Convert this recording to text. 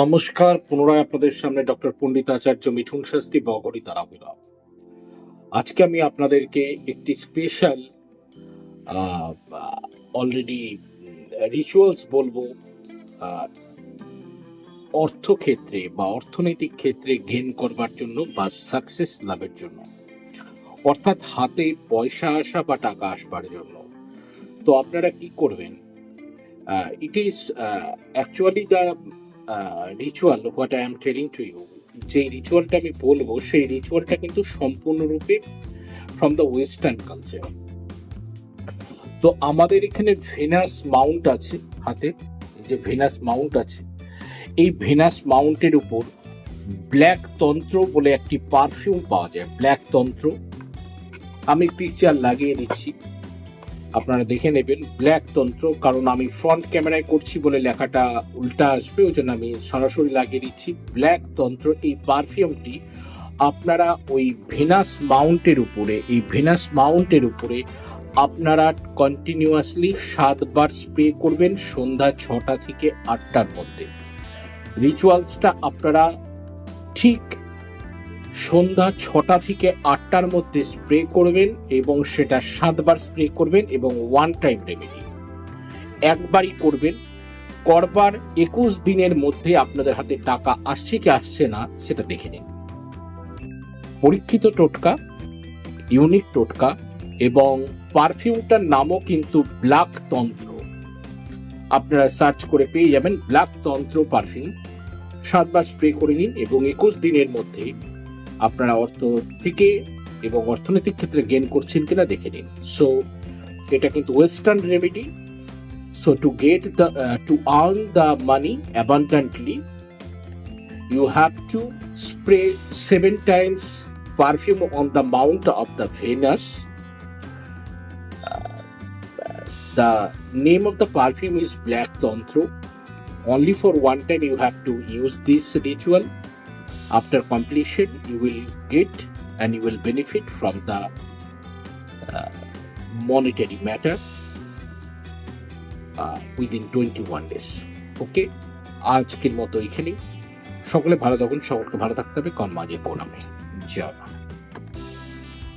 নমস্কার, পুনরায় আপনাদের সামনে ডক্টর পণ্ডিত আচার্য মিঠুন শাস্তি বগরি তারাবিরা আজকে আমি আপনাদেরকে একটি স্পেশাল অলরেডি রিচুয়ালস বলব অর্থক্ষেত্রে বা অর্থনৈতিক ক্ষেত্রে গেন করবার জন্য বা সাকসেস লাভের জন্য। অর্থাৎ হাতে পয়সা আসা বা টাকা আসবার জন্য। তো আপনারা কি করবেন? It is actually the ritual what I am telling to you যে রিচুয়ালটা আমি বলব, সেই রিচুয়ালটা কিন্তু সম্পূর্ণরূপে ফ্রম দ্য ওয়েস্টার্ন কালচার তো আমাদের এখানে ভেনাস মাউন্ট আছে হাতে যে ভেনাস মাউন্ট আছে, এই ভেনাস মাউন্টের উপর ব্ল্যাক তন্ত্র বলে একটি পারফিউম পাওয়া যায় ব্ল্যাক তন্ত্র। আমি পিকচার লাগিয়ে দিচ্ছি। আপনারা দেখে নেবেন ব্ল্যাক তন্ত্র, কারণ আমি ফ্রন্ট ক্যামেরায় করছি বলে লেখাটা উল্টা আসবে ওই জন্য আমি সরাসরি লাগিয়ে দিচ্ছি। ব্ল্যাক তন্ত্র, এই পারফিউমটি আপনারা ওই ভেনাস মাউন্টের উপরে, এই ভেনাস মাউন্টের উপরে আপনারা কন্টিনিউয়াসলি সাতবার স্প্রে করবেন সন্ধ্যা ছটা থেকে আটটার মধ্যে। রিচুয়ালসটা আপনারা ঠিক সন্ধ্যা ছটা থেকে আটটার মধ্যে স্প্রে করবেন এবং সেটা সাতবার স্প্রে করবেন এবং ওয়ান টাইম রেমেডি একবারই করবেন। করবার একুশ দিনের মধ্যে আপনাদের হাতে টাকা আসছে কি আসছে না, সেটা দেখে নিন। পরীক্ষিত টোটকা ইউনিক টোটকা এবং পারফিউমটার নামও কিন্তু ব্ল্যাক তন্ত্র আপনারা সার্চ করে পেয়ে যাবেন ব্ল্যাক তন্ত্র পারফিউম সাতবার স্প্রে করে নিন এবং একুশ দিনের মধ্যে আপনারা অর্থ থেকে এবং অর্থনৈতিক ক্ষেত্রে গেন করছেন কিনা দেখে নিন সো এটা কিন্তু western remedy so to get the to earn the money abundantly you have to spray seven times perfume on the mount of the Venus. Uh, the name of the perfume is Black Tantro. Only for one time you have to use this ritual. After completion, you will get and you will benefit from the uh, monetary matter uh, within 21 days. Okay, আজকের মতো এখানেই সকলে ভালো থাকুন সকলকে ভালো থাকতে হবে কর্মাজের প্রণামে জয়।